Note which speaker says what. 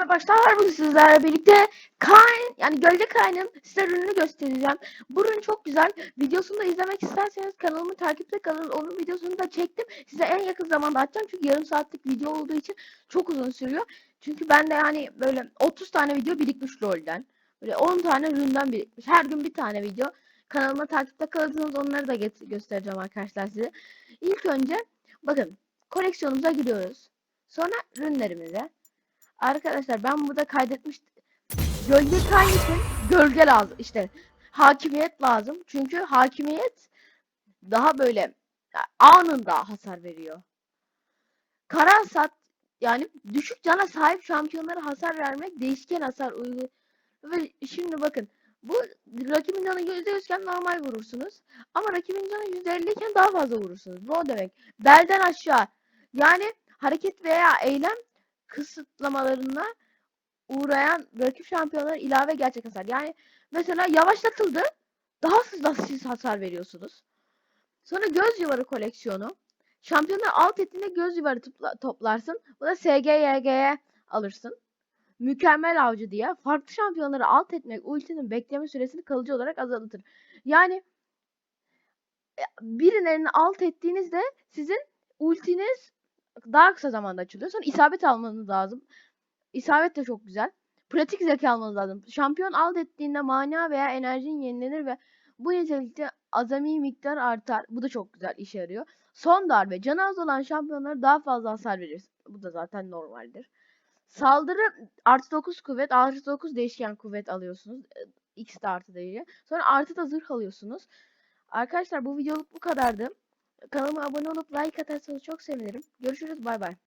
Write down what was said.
Speaker 1: arkadaşlar bugün sizlerle birlikte Kain yani Gölge Kain'in size ürününü göstereceğim. Bu ürün çok güzel. Videosunu da izlemek isterseniz kanalımı takipte kalın. Onun videosunu da çektim. Size en yakın zamanda atacağım. Çünkü yarım saatlik video olduğu için çok uzun sürüyor. Çünkü ben de yani böyle 30 tane video birikmiş LoL'den. Böyle 10 tane üründen birikmiş. Her gün bir tane video. Kanalıma takipte kalırsanız onları da göstereceğim arkadaşlar size. İlk önce bakın koleksiyonumuza giriyoruz. Sonra ürünlerimize. Arkadaşlar ben burada kaydetmiş gölge kaynısın gölge lazım işte hakimiyet lazım çünkü hakimiyet daha böyle anında hasar veriyor. Kara sat yani düşük cana sahip şampiyonlara hasar vermek değişken hasar uyguluyor. Ve şimdi bakın bu rakibin canı %100 iken normal vurursunuz. Ama rakibin canı %50 iken daha fazla vurursunuz. Bu o demek. Belden aşağı. Yani hareket veya eylem kısıtlamalarına uğrayan rakip şampiyonlara ilave gerçek hasar. Yani mesela yavaşlatıldı. Daha hızlı siz hasar veriyorsunuz. Sonra göz yuvarı koleksiyonu. Şampiyonlar alt ettiğinde göz yuvarı topla- toplarsın. Bu da SGYG'ye alırsın. Mükemmel avcı diye. Farklı şampiyonları alt etmek ultinin bekleme süresini kalıcı olarak azaltır. Yani e, birilerini alt ettiğinizde sizin ultiniz daha kısa zamanda açılıyor. Sonra isabet almanız lazım. İsabet de çok güzel. Pratik zeka almanız lazım. Şampiyon alt ettiğinde mana veya enerjin yenilenir ve bu nitelikte azami miktar artar. Bu da çok güzel işe yarıyor. Son darbe. Canı az olan şampiyonlara daha fazla hasar verir. Bu da zaten normaldir. Saldırı artı 9 kuvvet, artı 9 değişken kuvvet alıyorsunuz. X de artı değeri. Sonra artı da zırh alıyorsunuz. Arkadaşlar bu videoluk bu kadardı. Kanalıma abone olup like atarsanız çok sevinirim. Görüşürüz bay bay.